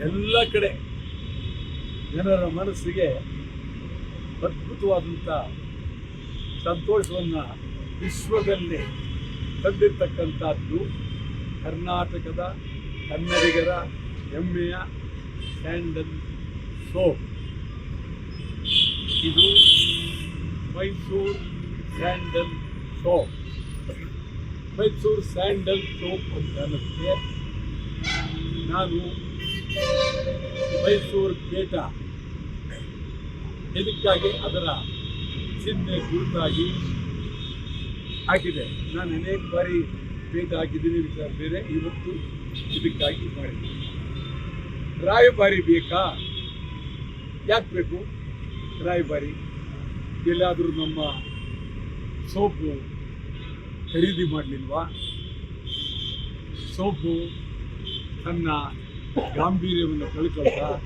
ಎಲ್ಲ ಕಡೆ ಜನರ ಮನಸ್ಸಿಗೆ ಅದ್ಭುತವಾದಂಥ ಸಂತೋಷವನ್ನು ವಿಶ್ವದಲ್ಲಿ ತಂದಿರ್ತಕ್ಕಂಥದ್ದು ಕರ್ನಾಟಕದ ಕನ್ನಡಿಗರ ಹೆಮ್ಮೆಯ ಸ್ಯಾಂಡಲ್ ಸೋಪ್ ಇದು Mysuru sandal soap Mysuru sandal soap ಅಂತ ನಾನು ಮೈಸೂರು ಪೇಟ ಇದಕ್ಕಾಗಿ ಅದರ ಚಿಹ್ನೆ ಗುರುತಾಗಿ ಹಾಕಿದೆ. ನಾನು ಅನೇಕ ಬಾರಿ ಪೇಟ ಹಾಕಿದ್ದೀನಿ, ವಿಚಾರ ಬೇರೆ. ಇವತ್ತು ಇದಕ್ಕಾಗಿ ಮಾಡಿದ್ದೀನಿ. ರಾಯಭಾರಿ ಬೇಕಾ? ಯಾಕೆ ಬೇಕು? ರಾಯಭಾರಿ. ಎಲ್ಲಾದರೂ ನಮ್ಮ ಸೋಪು ಖರೀದಿ ಮಾಡಲಿಲ್ವಾ? ಸೋಪು ತನ್ನ ಗಾಂಭೀರ್ಯವನ್ನು ಕಳ್ಕೊಳ್ತಾ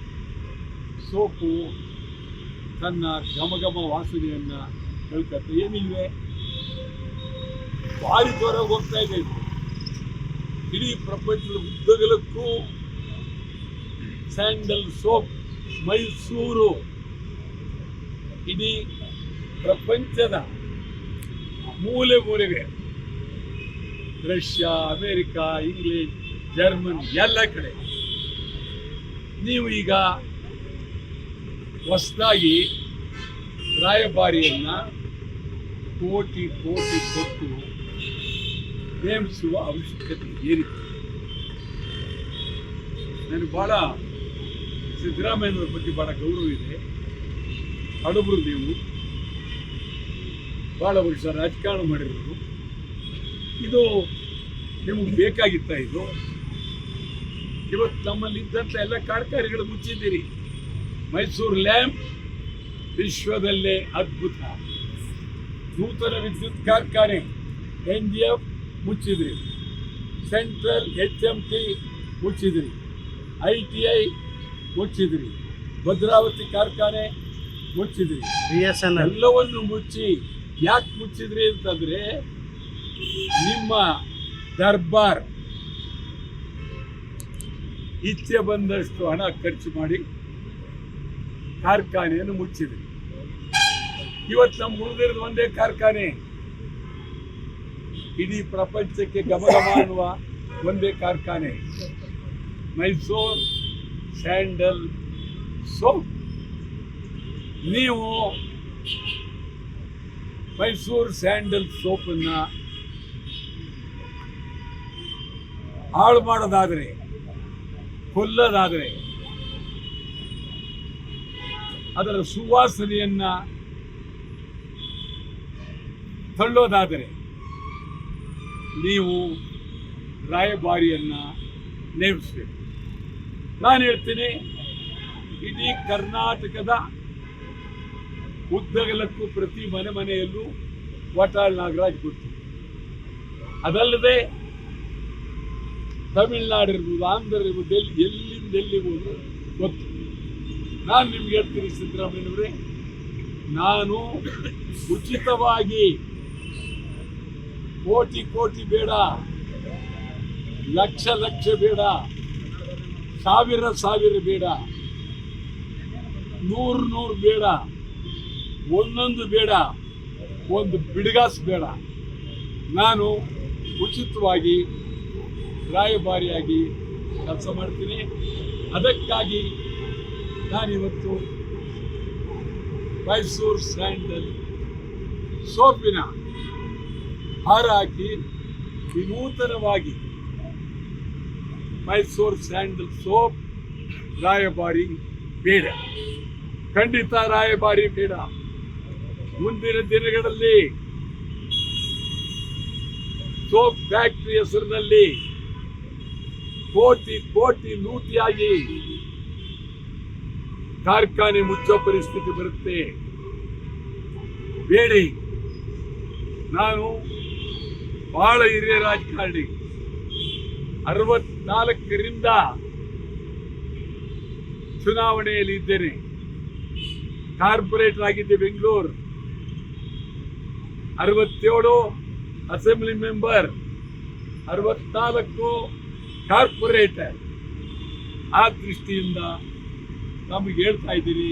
ಸೋಪು ತನ್ನ ಗಮಗಮ ವಾಸನೆಯನ್ನು ಕಳ್ಕೊಳ್ತಾ ಏನಿಲ್ವೇ? ಭಾರಿ ಜ್ವರ ಹೋಗ್ತಾ ಇದೆ. ಇದು. ಇಡೀ ಪ್ರಪಂಚದ ಉದ್ದಗಲಕ್ಕೂ ಸ್ಯಾಂಡಲ್ ಸೋಪ್, ಮೈಸೂರು. ಇಡೀ ಪ್ರಪಂಚದ ಮೂಲೆ ಮೂಲೆಗೆ ರಷ್ಯಾ, ಅಮೇರಿಕಾ, ಇಂಗ್ಲೆಂಡ್, ಜರ್ಮನ್, ಎಲ್ಲ ಕಡೆ. ನೀವು ಈಗ ಹೊಸದಾಗಿ ರಾಯಭಾರಿಯನ್ನು ಕೋಟಿ ಕೋಟಿ ಕೊಟ್ಟು ನೇಮಿಸುವ ಅವಶ್ಯಕತೆ ಏನಿದೆ? ನನಗೆ ಭಾಳ ಸಿದ್ದರಾಮಯ್ಯನವ್ರ ಬಗ್ಗೆ ಭಾಳ ಗೌರವ ಇದೆ. ಹಡಬರು ನೀವು. ಭಾಳ ವರ್ಷ ರಾಜಕಾರಣ ಮಾಡಿರೋರು. ಇದು ನಿಮಗೆ ಬೇಕಾಗಿತ್ತ ಇದು? ಇವತ್ತು ನಮ್ಮಲ್ಲಿ ಇದ್ದಂಥ ಎಲ್ಲ ಕಾರ್ಖಾನೆಗಳು ಮುಚ್ಚಿದ್ದೀರಿ. ಮೈಸೂರು ಲ್ಯಾಂಪ್ ವಿಶ್ವದಲ್ಲೇ ಅದ್ಭುತ. ನೂತನ ವಿದ್ಯುತ್ ಕಾರ್ಖಾನೆ ಎನ್ ಜಿ ಎಫ್ ಮುಚ್ಚಿದ್ರಿ. ಸೆಂಟ್ರಲ್ ಎಚ್ ಎಂ ಟಿ ಮುಚ್ಚಿದ್ರಿ. ಐ ಟಿ ಐ ಮುಚ್ಚಿದ್ರಿ. ಭದ್ರಾವತಿ ಕಾರ್ಖಾನೆ ಮುಚ್ಚಿದ್ರಿ. ಎಲ್ಲವನ್ನು ಮುಚ್ಚಿ ಯಾಕೆ ಮುಚ್ಚಿದ್ರಿ ಅಂತಂದ್ರೆ ನಿಮ್ಮ ದರ್ಬಾರ್ ಇಚ್ಛೆ ಬಂದಷ್ಟು ಹಣ ಖರ್ಚು ಮಾಡಿ ಕಾರ್ಖಾನೆಯನ್ನು ಮುಚ್ಚಿದೆ. ಇವತ್ತು ನಮ್ಮ ಉಳಿದಿರೋದು ಒಂದೇ ಕಾರ್ಖಾನೆ. ಇಡೀ ಪ್ರಪಂಚಕ್ಕೆ ಗಮನ ಮಾಡುವ ಒಂದೇ ಕಾರ್ಖಾನೆ. Mysore sandal soap. ನೀವು ಮೈಸೂರು ಸ್ಯಾಂಡಲ್ ಸೋಪನ್ನು ಹಾಳು ಮಾಡೋದಾದರೆ ಕೊಲ್ಲೋದಾದರೆ ಅದರ ಸುವಾಸನೆಯನ್ನ ತಳ್ಳೋದಾದರೆ ನೀವು ರಾಯಭಾರಿಯನ್ನ ನೇಮಿಸಬೇಕು. ನಾನು ಹೇಳ್ತೀನಿ, ಇಡೀ ಕರ್ನಾಟಕದ ಉದ್ದಗಲಕ್ಕೂ ಪ್ರತಿ ಮನೆ ಮನೆಯಲ್ಲೂ ವಟಾಳ್ ನಾಗರಾಜ್ ಗೊತ್ತು ಅದಲ್ಲದೆ ತಮಿಳ್ನಾಡು ಇರ್ಬೋದು ಆಂಧ್ರ ಇರ್ಬೋದು ಎಲ್ಲಿ ಎಲ್ಲಿಂದ ಎಲ್ಲಿ ಹೋದ್ರು ಗೊತ್ತು. ನಾನು ನಿಮ್ಗೆ ಹೇಳ್ತೀನಿ ಸಿದ್ದರಾಮಯ್ಯನವರೇ ನಾನು ಉಚಿತವಾಗಿ ಕೋಟಿ ಕೋಟಿ ಬೇಡ, ಲಕ್ಷ ಲಕ್ಷ ಬೇಡ, ಸಾವಿರ ಸಾವಿರ ಬೇಡ, ನೂರು ನೂರು ಬೇಡ, ಒಂದೊಂದು ಬೇಡ, ಒಂದು ಬಿಡಗಾಸ್ ಬೇಡ. ನಾನು ಉಚಿತವಾಗಿ ರಾಯಭಾರಿಯಾಗಿ ಕೆಲಸ ಮಾಡ್ತೀನಿ. ಅದಕ್ಕಾಗಿ ನಾನಿವತ್ತು ಮೈಸೂರು ಸ್ಯಾಂಡಲ್ ಸೋಪಿನ ಹಾರ ಹಾಕಿ ವಿನೂತನವಾಗಿ ಮೈಸೂರು ಸ್ಯಾಂಡಲ್ ಸೋಪ್ ರಾಯಭಾರಿ ಬೇಡ. ಖಂಡಿತ ರಾಯಭಾರಿ ಬೇಡ. ಮುಂದಿನ ದಿನಗಳಲ್ಲಿ ಸೋಪ್ ಫ್ಯಾಕ್ಟ್ರಿ ಹೆಸರಿನಲ್ಲಿ ಕೋಟಿ ಕೋಟಿ ಲೂಟಿಯಾಗಿ ಕಾರ್ಖಾನೆ ಮುಚ್ಚೋ ಪರಿಸ್ಥಿತಿ ಬರುತ್ತೆ. ಬೇಡಿ. ನಾನು ಬಹಳ ಹಿರಿಯ ರಾಜಕಾರಣಿ. ಅರವತ್ನಾಲ್ಕರಿಂದ ಚುನಾವಣೆಯಲ್ಲಿ ಇದ್ದೇನೆ. ಕಾರ್ಪೊರೇಟರ್ ಆಗಿದ್ದೆ ಬೆಂಗಳೂರು. ಅರವತ್ತೇಳು ಅಸೆಂಬ್ಲಿ ಮೆಂಬರ್, ಅರವತ್ನಾಲ್ಕು ಕಾರ್ಪೊರೇಟರ್ ಆ ದೃಷ್ಟಿಯಿಂದ ನಮಗೆ ಹೇಳ್ತಾ ಇದ್ದೀನಿ